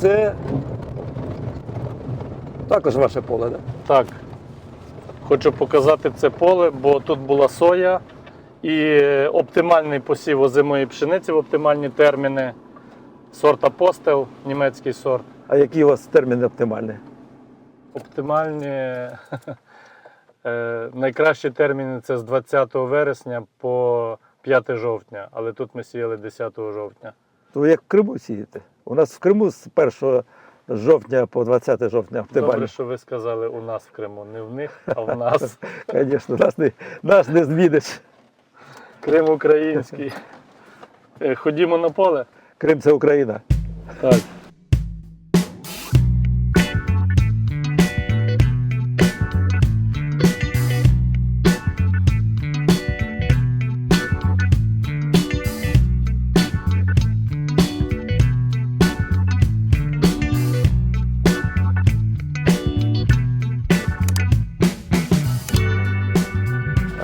це також ваше поле, так? Так. Хочу показати це поле, бо тут була соя і оптимальний посів озимої пшениці в оптимальні терміни. Сорт Апостел, німецький сорт. А які у вас терміни оптимальні? Оптимальні е, найкращі терміни це з 20 вересня по 5 жовтня, але тут ми сіяли 10 жовтня. То ви як в Криму сіяти. У нас в Криму з 1 жовтня по 20 жовтня оптимально. Добре, що ви сказали у нас в Криму. Не в них, а в нас. Звісно, нас не, нас не зміниш. Крим український. Е, Ходімо на поле. Крим це Україна. Так.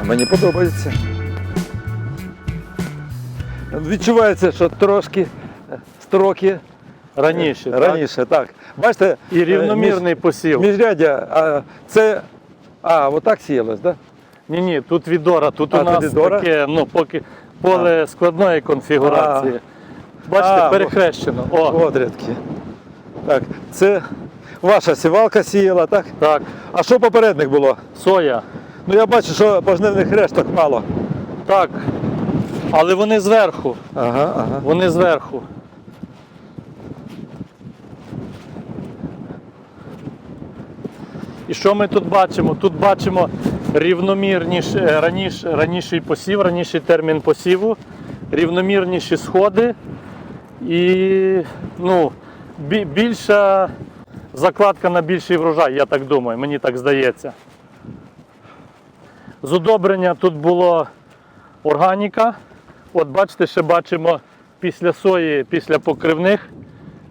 Мені подобається. Відчувається, що трошки е, строки Раніше. раніше. Так. Бачите, І е, рівномірний посів. між, міжряддя, а це. А, отак сіялось, так? Ні, ні, тут відора. Тут А, у нас відора? таке, ну, поки поле складної конфігурації. Бачите, А, перехрещено. О, Да? От рядки. Так, це ваша сівалка сіяла, так? так, А що попередник було? соя. Ну я бачу, що пожнивних решток мало. Так. Але вони зверху. Ага, ага. Вони зверху. І що ми тут бачимо? Тут бачимо рівномірніш, е, раніш, раніший посів, раніший термін посіву, рівномірніші сходи і ну, більша закладка на більший врожай, я так думаю, мені так здається. З удобрення тут було органіка. От бачите, ще бачимо після сої, після покривних,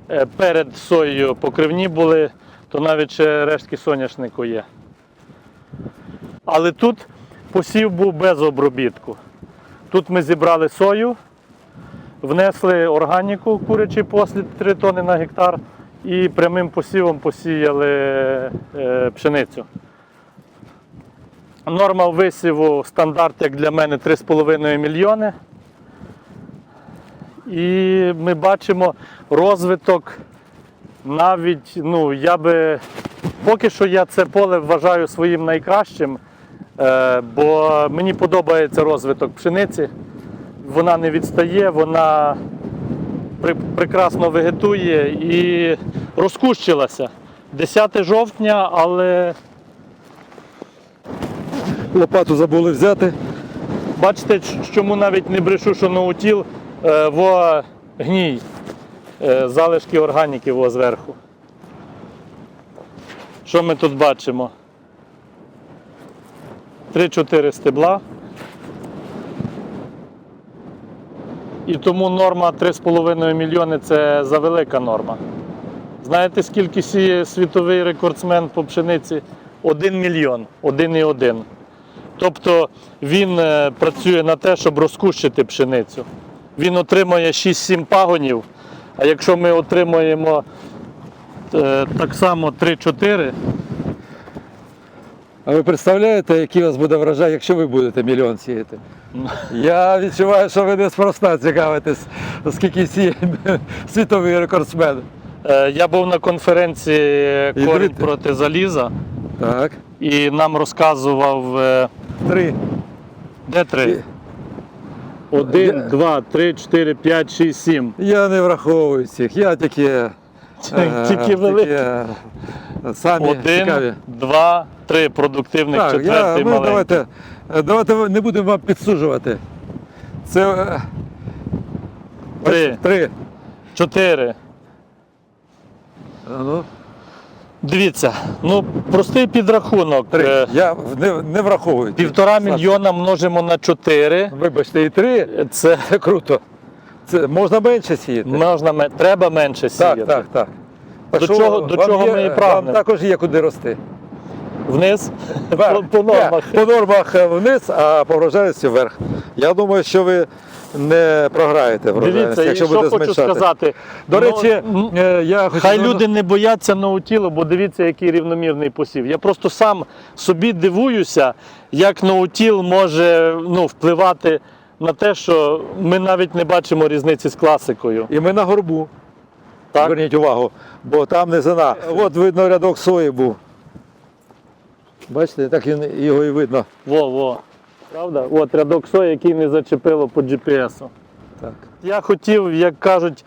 е, перед соєю покривні були, то навіть ще рештки соняшнику є. Але тут посів був без обробітку. Тут ми зібрали сою, внесли органіку, курячий послід 3 тони на гектар і прямим посівом посіяли е, пшеницю. Норма висіву стандарт, як для мене, 3,5 мільйони. І ми бачимо розвиток навіть, ну, я би поки що я це поле вважаю своїм найкращим, е, бо мені подобається розвиток пшениці. Вона не відстає, вона прекрасно вегетує і розкущилася. 10 жовтня, але Лопату забули взяти. Бачите, чому навіть не брешу, що ноутіл е, во гній, е, залишки органіки во зверху. Що ми тут бачимо? 3-4 стебла. І тому норма 3,5 мільйони це завелика норма. Знаєте, скільки сіє світовий рекордсмен по пшениці? 1 мільйон, 1,1. Тобто він е, працює на те, щоб розкущити пшеницю. Він отримує 6-7 пагонів, а якщо ми отримуємо е, так само 3-4, А ви представляєте, який у вас буде врожай, якщо ви будете мільйон сіяти? Я відчуваю, що ви неспроста цікавитесь, скільки сіє світовий рекордсмен. е, я був на конференції Корінь проти заліза Так. і нам розказував, Три. де три? Один, два, три, чотири, п'ять, шість, сім. Я не враховую всіх, я тільки. е, Тільки великі. е, Самі цікаві. Один, два, три продуктивних, Так, я, четвертий ми маленький. давайте, е, давайте не будемо вам підсуджувати. Це е, Три. ось три. Чотири. А Ну, Дивіться, ну простий підрахунок. три. Е, Я не, не враховую. Півтора мільйона множимо на 4. Вибачте, і три. Це Це круто. Це можна менше сіяти. можна треба менше сіяти. Так, так, так. До чого- до чого є- ми і Вам також є куди рости. Вниз Вверх. по, по нормах. По нормах е, вниз, а по врожайності вверх. Я думаю, що ви не програєте врожайності, Дивіться, і якщо що будете хочу сказати. До Ну, речі, м, е, я хочу Хай люди не бояться ноутілу, бо дивіться, який рівномірний посів. Я просто сам собі дивуюся, як ноутіл може ну, впливати на те, що ми навіть не бачимо різниці з класикою. І ми на горбу. Так? Зверніть увагу, бо там низина. От видно рядок сої був. Бачите, так він його і видно. Во, во. Правда? От рядок сої, який не зачепило по GPS. Так. Я хотів, як кажуть,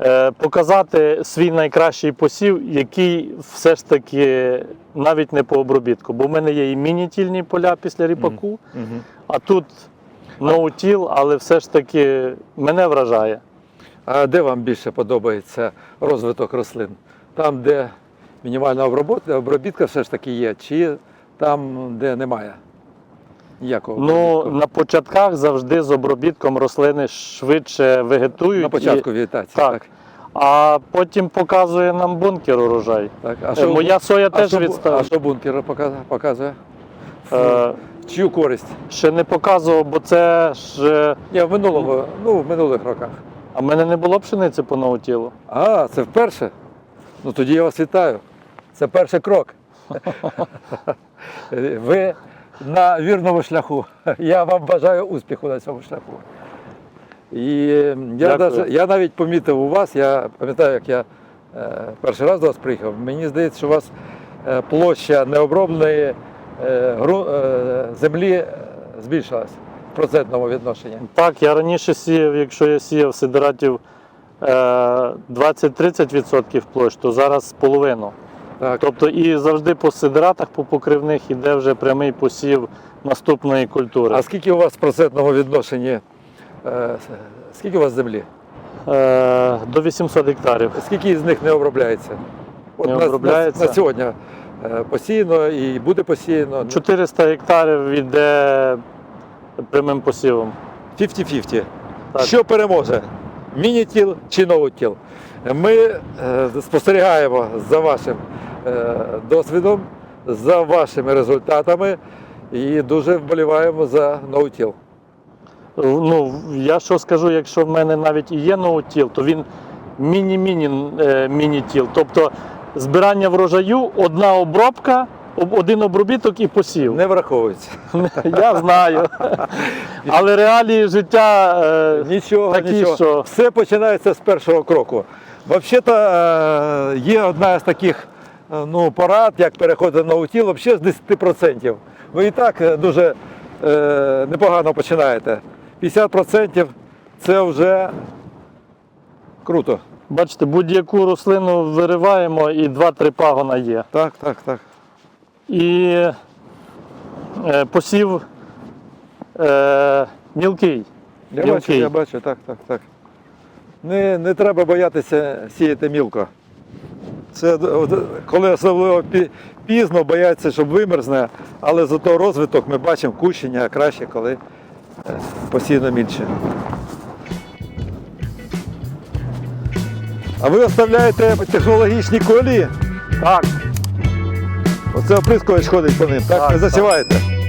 е, показати свій найкращий посів, який все ж таки навіть не по обробітку. Бо в мене є і міні-тільні поля після ріпаку, а тут ноутіл, але все ж таки мене вражає. А де вам більше подобається розвиток рослин? Там, де мінімальна обробітка все ж таки є, чи там, де немає ніякого Ну, на початках завжди з обробітком рослини швидше вегетують. на початку вегетації. Так. Так. А потім показує нам бункер урожай. так. А Е, що, Моя соя а теж відстала. а що бункер показує? Е, В чию користь? ще не показував, бо це ж. е, Ні, в минулому, ну, в минулих роках. А в мене не було пшениці по ноутілу. А, це вперше? Ну тоді я вас вітаю. Це перший крок. Ви на вірному шляху. Я вам бажаю успіху на цьому шляху. І я, даже, я навіть помітив у вас, я пам'ятаю, як я е, перший раз до вас приїхав, мені здається, що у вас е, площа необробленої е, гру, е, землі е, збільшилась в процентному відношенні. Так, я раніше сіяв, якщо я сіяв сидератів е, 20-30% площ, то зараз половину. Так. Тобто і завжди по сидератах, по покривних іде вже прямий посів наступної культури. А скільки у вас в процентному відношенні? е, Скільки у вас землі? Е, до 800 гектарів. Скільки з них не обробляється? Не на, обробляється? На, на сьогодні е, посіяно і буде посіяно. 400 гектарів йде прямим посівом. 50-50. Так. Що переможе? Мінітіл чи ноутіл? Ми е, спостерігаємо за вашим е, досвідом, за вашими результатами і дуже вболіваємо за ноутіл. Ну, я що скажу, якщо в мене навіть і є ноутіл, то він міні-міні е. Тобто збирання врожаю, одна обробка, один обробіток і посів. Не враховується. Я знаю. Але реалії життя. Нічого, такі, нічого. що- Все починається з першого кроку. Взагалі-то е, є одна з таких е, ну, порад, як переходити на утіл, взагалі з 10%. Ви і так е, дуже е, непогано починаєте. 50% це вже круто. Бачите, будь-яку рослину вириваємо і 2-3 пагона є. Так, так, так. І е, посів е, мілкий. Я бачу, Мілкий. я бачу, так, так, так. Не, не треба боятися сіяти мілко. Це коли особливо пізно бояться, щоб вимерзне, але зато розвиток ми бачимо кущення краще, коли е, постійно більше. А ви оставляєте технологічні колії? Так, Оце оприскувач ходить по ним, так? Так, не так. засіваєте?